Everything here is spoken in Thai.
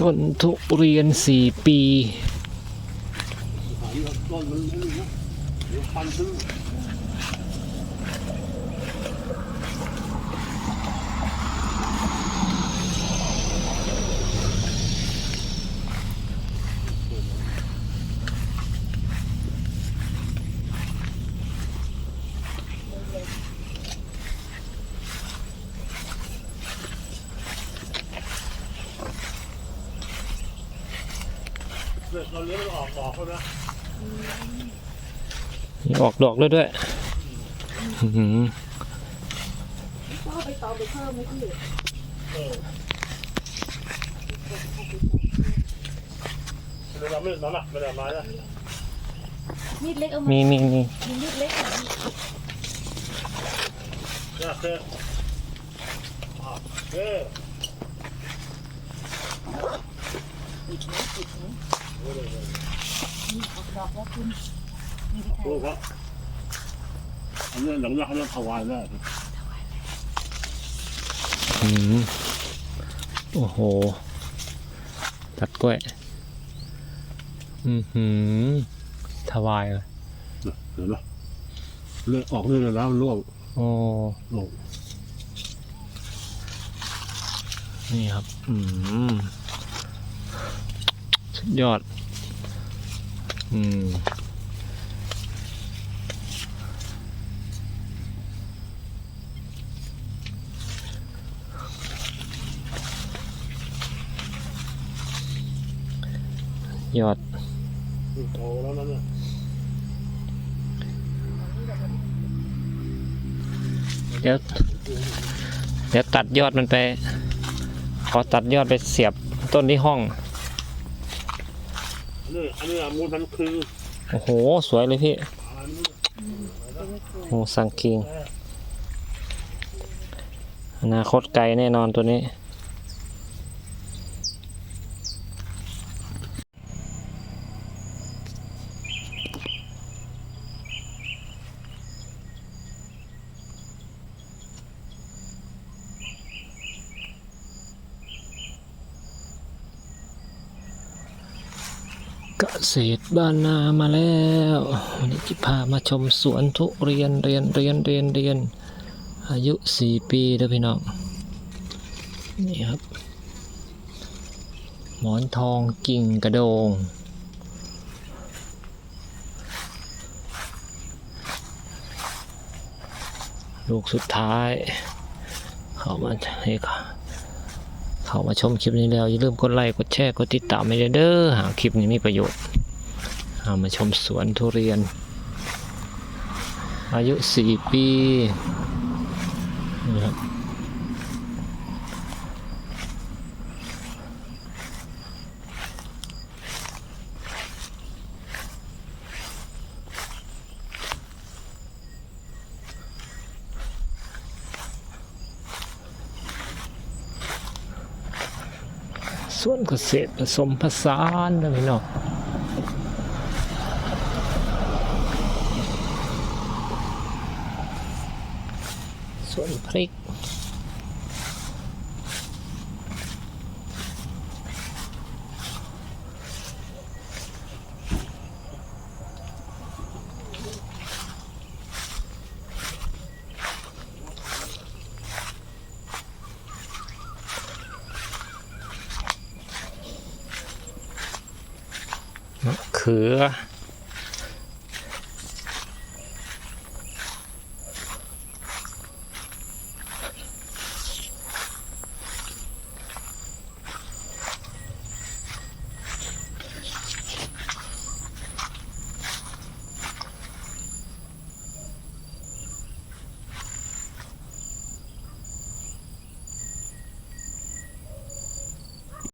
ต้นทุเรียนสี่ปี ต้นมันไม่รู้นะเดี๋ยวฟันซื้อ เราเลี้ยงมันออกดอกแล้วนะมีออกดอกด้วยด้วยอื้อหือก็เอาไปตอไปเพิ่มไหมพี่เราไม่น้ำหนักไม่ได้มาแล้วมีดเล็กเอามามีมีมีมีมีดเล็กอะเนี่ยเซ่อะเซ่ปิดนะปิดนะนี่ออก ดอกแล้วคุณมีที่ไทรู้ยว่าอันนี้หลังจากเขาเริ่มถวายแล้วอืมโอ้โห ตัดกล้วย อือหือถวายเลยเห็นไหมเลือดออกเลือดแล้วมันร่วงโอ้ร่วงนี่ครับ อืมสุด ยอด อืม ยอดโตแล้วนั่นน่ะเดี๋ยวเดี๋ยวตัดยอดมันไป ขอตัดยอดไปเสียบต้นที่ห้อง นี่อันนี้มูลมันคือโอ้โห สวยเลยพี่อะไรไม่รู้โอ้สังคิง อนาคตไกลแน่นอนตัวนี้ กษตรบ้านนามาแล้ววันนี้จะพามาชมสวนทุเรียนเรียนเรียนเรียนเรียน อายุสี่ปีเด้อพี่น้องนี่ครับ หมอนทองกิ่งกระโดง ลูกสุดท้าย เข้ามาให้ค่ะ เข้ามาชมคลิปนี้แล้วอย่าลืมกดไลค์กดแชร์กดติดตามให้ด้เด้อหากคลิปนี้มีประโยชน์เอามาชมสวนทุเรียน อายุสี่ปีนะครับ สวนเกษตรผสมผสานนะพี่น้องสวนพริก มะเขือ